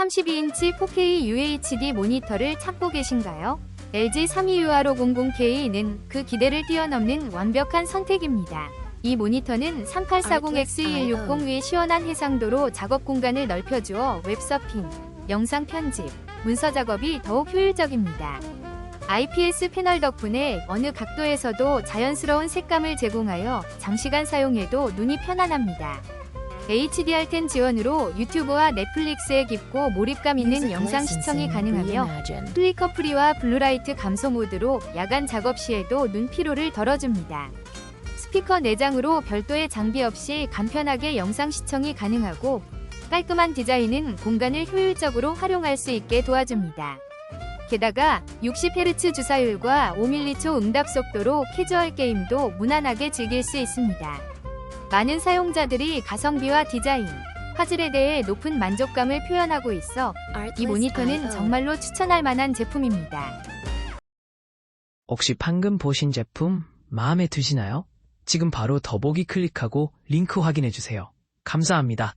32인치 4K UHD 모니터를 찾고 계신가요? LG 32UR500K는 그 기대를 뛰어넘는 완벽한 선택입니다. 이 모니터는 3840X2160 위 시원한 해상도로 작업 공간을 넓혀주어 웹서핑, 영상 편집, 문서 작업이 더욱 효율적입니다. IPS 패널 덕분에 어느 각도에서도 자연스러운 색감을 제공하여 장시간 사용해도 눈이 편안합니다. HDR10 지원으로 유튜브와 넷플릭스에 깊고 몰입감 있는 영상 시청이 가능하며 플리커 프리와 블루라이트 감소 모드로 야간 작업 시에도 눈 피로를 덜어줍니다. 스피커 내장으로 별도의 장비 없이 간편하게 영상 시청이 가능하고 깔끔한 디자인은 공간을 효율적으로 활용할 수 있게 도와줍니다. 게다가 60Hz 주사율과 5m초 응답 속도로 캐주얼 게임도 무난하게 즐길 수 있습니다. 많은 사용자들이 가성비와 디자인, 화질에 대해 높은 만족감을 표현하고 있어 이 모니터는 정말로 추천할 만한 제품입니다. 혹시 방금 보신 제품 마음에 드시나요? 지금 바로 더보기 클릭하고 링크 확인해 주세요. 감사합니다.